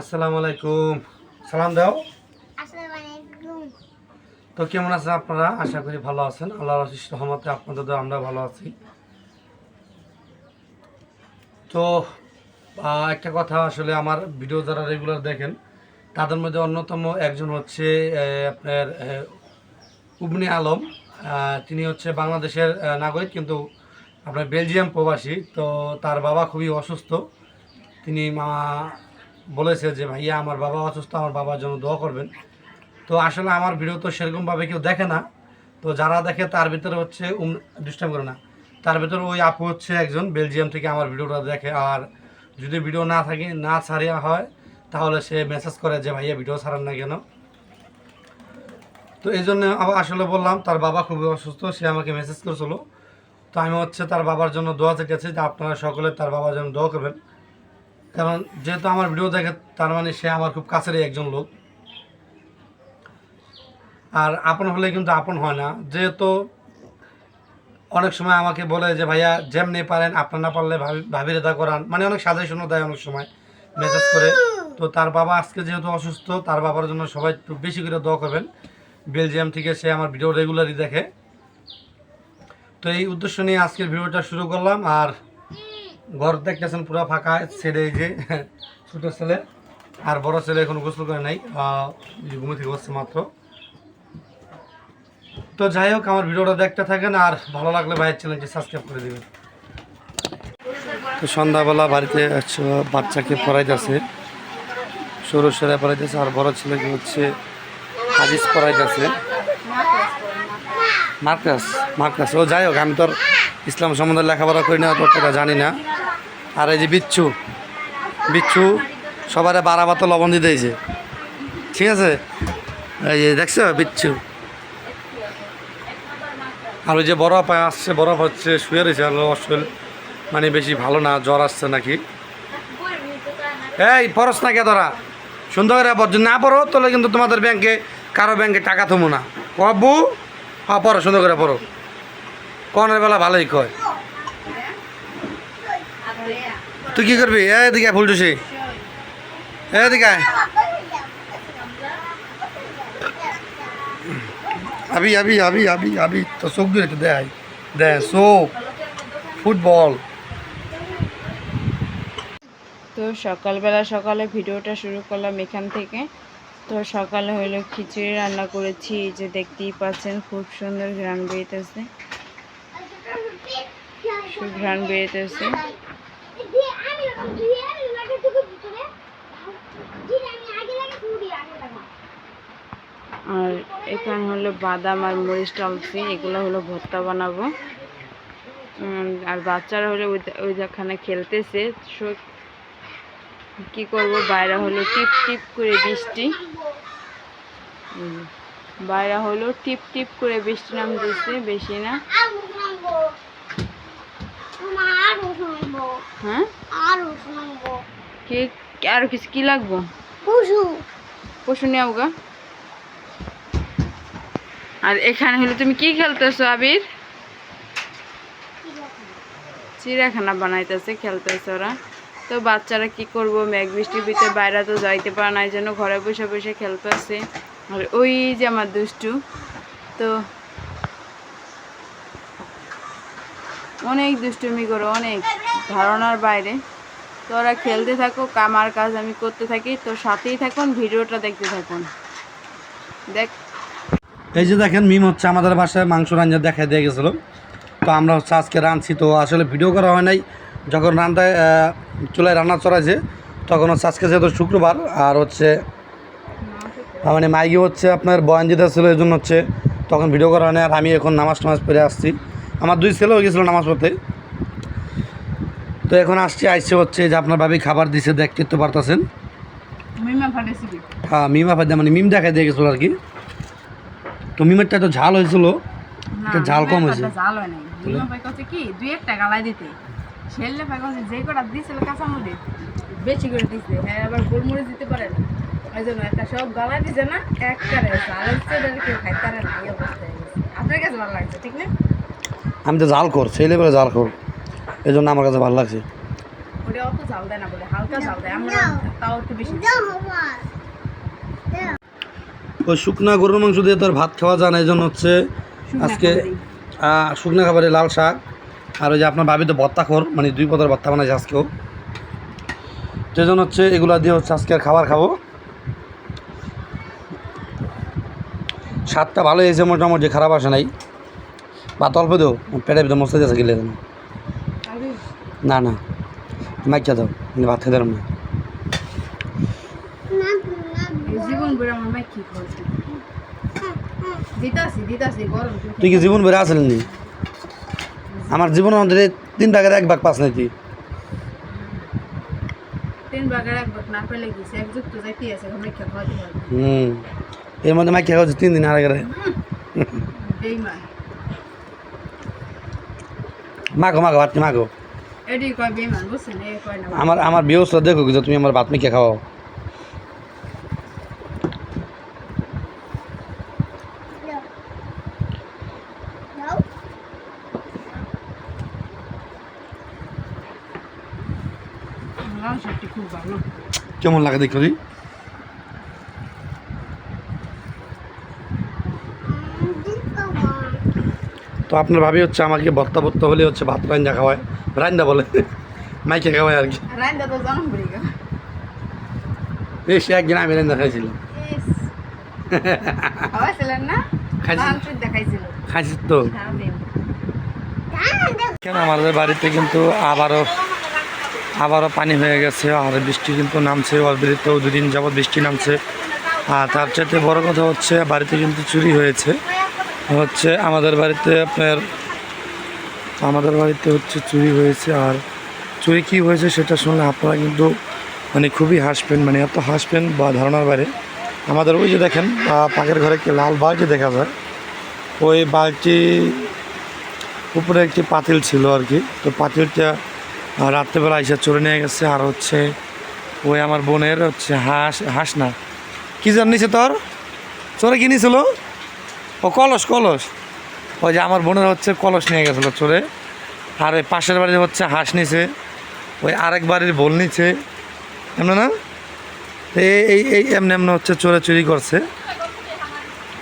আসসালামু আলাইকুম। সালাম দাও। আসসালামু আলাইকুম। তো কেমন আছেন আপনারা? আশা করি ভালো আছেন। আল্লাহর আশিস রহমতে আপনাদের দ্বারা আমরা ভালো আছি। তো একটা কথা আসলে আমার ভিডিও যারা রেগুলার দেখেন তাদের মধ্যে অন্যতম একজন হচ্ছে আপনার উবনি আলম। তিনি হচ্ছে বাংলাদেশের নাগরিক কিন্তু আপনার বেলজিয়াম প্রবাসী। তো তার বাবা খুবই অসুস্থ। তিনি মা বলেছে যে, ভাইয়া, আমার বাবা অসুস্থ, আমার বাবার জন্য দোয়া করবেন। তো আসলে আমার ভিডিও তো সেরকমভাবে কেউ দেখে না। তো যারা দেখে, তার ভিতরে হচ্ছে ডিস্টার্ব করে না। তার ভিতরে ওই আপু হচ্ছে একজন বেলজিয়াম থেকে আমার ভিডিওটা দেখে। আর যদি ভিডিও না থাকে, না ছাড়িয়া হয়, তাহলে সে মেসেজ করে যে, ভাইয়া, ভিডিও ছাড়ান না কেন? তো এই জন্য আবার আসলে বললাম, তার বাবা খুবই অসুস্থ, সে আমাকে মেসেজ করেছিল। তো আমি হচ্ছে তার বাবার জন্য দোয়া চেয়েছি যে, আপনারা সকলে তার বাবার জন্য দোয়া করবেন। কারণ যেহেতু আমার ভিডিও দেখে, তার মানে সে আমার খুব কাছেরই একজন লোক। আর আপন হলে কিন্তু আপন হয় না। যেহেতু অনেক সময় আমাকে বলে যে, ভাইয়া, যেমনি পারেন, আপনার না পারলে ভাবি ভাবির দা করান। মানে অনেক সাজেশনও দেয় অনেক সময় মেসেজ করে। তো তার বাবা আজকে যেহেতু অসুস্থ, তার বাবার জন্য সবাই একটু বেশি করে দোয়া করবেন। বেলজিয়াম থেকে সে আমার ভিডিও রেগুলারই দেখে। তো এই উদ্দেশ্য নিয়ে আজকের ভিডিওটা শুরু করলাম। আর ঘর দেখতেছেন, পুরো ফাঁকা ছেড়ে যে ছোটো ছেলে আর বড় ছেলে এখন গোসল করে নাই। ঘুমে থেকে বসছে মাত্র। তো যাই হোক, আমার ভিডিওটা দেখতে থাকেন আর ভালো লাগলে ভাইয়ের চ্যানেলটি সাবস্ক্রাইব করে দেবেন। সন্ধ্যাবেলা বাড়িতে বাচ্চাকে পড়াইতেছে, সরু সেরা পড়াইতেছে আর বড় ছেলেকে হচ্ছে হাদিস পড়াইতেছে। মার্কাস মার্কাস ও যাই হোক, আমি তোর ইসলাম সম্বন্ধে লেখাপড়া করি না তোরটা জানি না। আর এই যে বিচ্ছু বিচ্ছু সবারে বারা বাতো লবণ দিয়ে দিয়েছে। ঠিক আছে? এই যে দেখছ বিচ্ছু? আর ওই যে বরফ আসছে, বরফ হচ্ছে, শুয়ে রয়েছে, আর মানে বেশি ভালো না, জ্বর আসছে নাকি? এই পরস না কে তোরা সুন্দর করে যদি না পড়ো, তাহলে কিন্তু তোমাদের ব্যাংকে, কারও ব্যাংকে টাকা থমো না। কবু? হ্যাঁ পড়ো, সুন্দর করে পড়ো। কনের বেলা ভালোই কয়। তুই কি করবি? এদিকে ফুলটুসি। এদিকে। আবি আবি আবি আবি আবি তো চোখ দিয়ে দেয় দে, চোখ। ফুটবল। তো সকালবেলা সকালে ভিডিওটা শুরু করলাম এখান থেকে। তো সকালে হলো খিচুড়ি রান্না করেছি যে দেখতেই পাচ্ছেন, খুব সুন্দর ঘ্রাণ বেরিতেছে। ঘ্রাণ বেরিতেছে আর এখানে হলো বাদাম আর মরিচ টালছি এগুলো হলো ভর্তা বানাবো। আর বাচ্চারা হলো ওই- যেখানে খেলতেছে। কি করব? বাইরে হলো টিপ টিপ করে বৃষ্টি। বাইরে হলো টিপ টিপ করে বৃষ্টি নামতেছে, বেশি না। হ্যাঁ? কি আর কিছু কি লাগবো? পশু। নিয়ে গা আর এখানে হলো তুমি কি খেলতেছো আবির? চিড়িয়াখানা বানাইতেছে খেলতেছে ওরা। তো বাচ্চারা কি করব মেঘ বৃষ্টির ভিতরে বাইরে তো যাইতে পারে না এই জন্য ঘরে বসে বসে খেলতেছে। আর ওই যে আমার দুষ্টু তো অনেক দুষ্টুমি করে অনেক। ধারণার বাইরে। তো ওরা খেলতে থাকুক, আমার কাজ আমি করতে থাকি। তো সাথেই থাকুন, ভিডিওটা দেখতে থাকুন। দেখ। এই যে দেখেন, মিম হচ্ছে আমাদের বাসায় মাংস রান্না দেখা দিয়ে গেছিল। তো আমরা হচ্ছে আজকে রাঁধছি। তো আসলে ভিডিও করা হয় নাই। যখন রান্নায় চুলায় রান্না চড়াইছে, তখন হচ্ছে আজকে যেহেতু শুক্রবার, আর হচ্ছে মানে মাইকে হচ্ছে আপনার বয়ান দিতে ছিল, এই জন্য হচ্ছে তখন ভিডিও করা হয় না আর আমি এখন নামাজ টামাজ পড়ে আসছি। আমার দুই ছেলেও গেছিল নামাজ পড়তে। তো এখন আসছে আইসে হচ্ছে যে আপনার ভাবি খাবার দিছে দেখতে তো পারতেছেন হ্যাঁ মিম আফাদ মানে মিম দেখা দিয়ে গেছিল আর কি। তো মিমেরটা তো ঝাল হয়েছিল। এটা ঝাল কম হয়েছে। জাল হয় নাই। দুইমা পাই কচ্ছে কি দুই একটা গালাই দিতে। ছেলে পাই কচ্ছে যে কটা দিছিল কাঁচা মরিচ বেশি করে দিছে। হ্যাঁ আবার গোলমরিচ দিতে পারে না। ওই জন্য একটা সব গালাই দিছে না এক করে চালের চেয়ে কেউ খাইতে পারে না এই অবস্থা আপনার কাছে ভালো লাগছে ঠিক না? আমি তো জাল কর লেভেলে জাল কর। এই জন্য আমার কাছে ভালো লাগছে। দেয় দেয় ওই শুকনা গরুর মাংস দিয়ে তোর ভাত খাওয়া যায় না এই জন্য হচ্ছে আজকে শুকনা খাবারে লাল শাক। আর ওই যে আপনার ভাবি তো ভর্তা খোর মানে দুই পদের ভর্তা বানাইছে আজকেও। সেই জন্য হচ্ছে এগুলো দিয়ে হচ্ছে আজকে আর খাবার খাব। স্বাদটা ভালো হয়েছে মোটামুটি খারাপ আসে নাই। ভাত অল্প দেও পেটের ভিতরে মশলা দিয়েছে গেলে। না না। মাইকা দাও ভাত খেতে পারব না। তুই কি জীবন বেড়ে আসলেন নি আমার জীবনের মধ্যে তিন ভাগের এক ভাগ পাস নাই তুই। খেয়ে হুম। এর মধ্যে মাইকা খাওয়া তিন দিন আগে বেইমান। মাগো মাগো ভাত মাগো। আমার আমার বিয়সটা দেখো যে তুমি আমার শাকটি খুব ভালো। কেমন লাগে দেখো তো আপনার ভাবি হচ্ছে আমাকে ভর্তা ভর্তা হলে হচ্ছে ভাত রান্দা খাওয়ায়। রান্দা বলে। মাইকে খাওয়ায় আর কি। বেশ একদিন আমি রান্দা খাইছিলাম। ইস। খাওয়াইছিলেন না? খাইছি। ধান সুদ দেখাইছিল। খাইছি তো। কেন আমাদের বাড়িতে কিন্তু আবারও আবারও পানি হয়ে গেছে আর বৃষ্টি কিন্তু নামছে অলরেডি। তো দুদিন যাবৎ বৃষ্টি নামছে। আর তার চাইতে বড় কথা হচ্ছে বাড়িতে কিন্তু চুরি হয়েছে। হচ্ছে আমাদের বাড়িতে আপনার আমাদের বাড়িতে হচ্ছে চুরি হয়েছে আর চুরি কী হয়েছে সেটা শুনলে আপনারা কিন্তু মানে খুবই হাসবেন মানে এত হাসবেন বা ধারণার বাইরে। আমাদের ওই যে দেখেন পাখির ঘরে একটি লাল বালতি দেখা যায়। ওই বালতি উপরে একটি পাতিল ছিল আর কি। তো পাতিলটা রাত্রেবেলা এসে চলে নিয়ে গেছে আর হচ্ছে ওই আমার বোনের হচ্ছে হাঁস হাঁস না। কী জানিস তোর? চোরে কি নিয়েছিল ও কলস কলস। ওই যে আমার বোনের হচ্ছে কলস নিয়ে গেছিল চোরে। আর ওই পাশের বাড়ির হচ্ছে হাঁস নিছে। ওই আরেক বাড়ির বোল নিছে। এমন না? এই এই এমনি এমনি হচ্ছে চোরে চুরি করছে।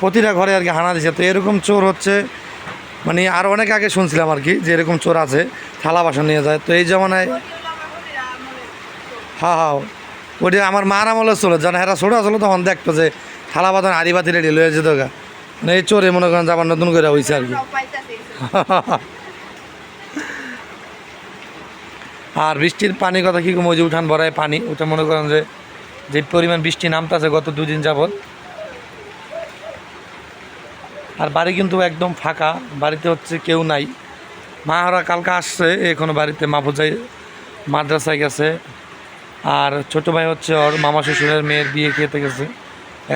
প্রতিটা ঘরে আর কি হানা দিছে। তো এরকম চোর হচ্ছে মানে আর অনেক আগে শুনছিলাম আর কি যে এরকম চোর আছে, থালা বাসন নিয়ে যায়। তো এই জমানায় হা হ্যাঁ ওইটা আমার মার আমলে চলো। জানা হেরা ছোটো আসলো তখন দেখতো যে থালা বাসন হাড়ি বাতি রেডি লয়ে যেত গা। মানে এই চোরে মনে করেন যাবার নতুন করে হয়েছে আর কি। আর বৃষ্টির পানির কথা কী মজু উঠান ভরায় পানি, ওটা মনে করেন যে যে পরিমাণ বৃষ্টি নামতেছে গত দুদিন যাবৎ। আর বাড়ি কিন্তু একদম ফাঁকা, বাড়িতে হচ্ছে কেউ নাই। মাহারা কালকে আসছে, এখনও বাড়িতে মাহফুজাই মাদ্রাসায় গেছে। আর ছোট ভাই হচ্ছে ওর মামা শ্বশুরের মেয়ের বিয়ে খেতে গেছে,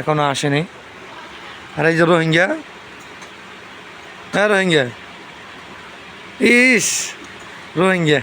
এখনও আসেনি। আর এই যে রোহিঙ্গা হ্যাঁ রোহিঙ্গা ইস রোহিঙ্গা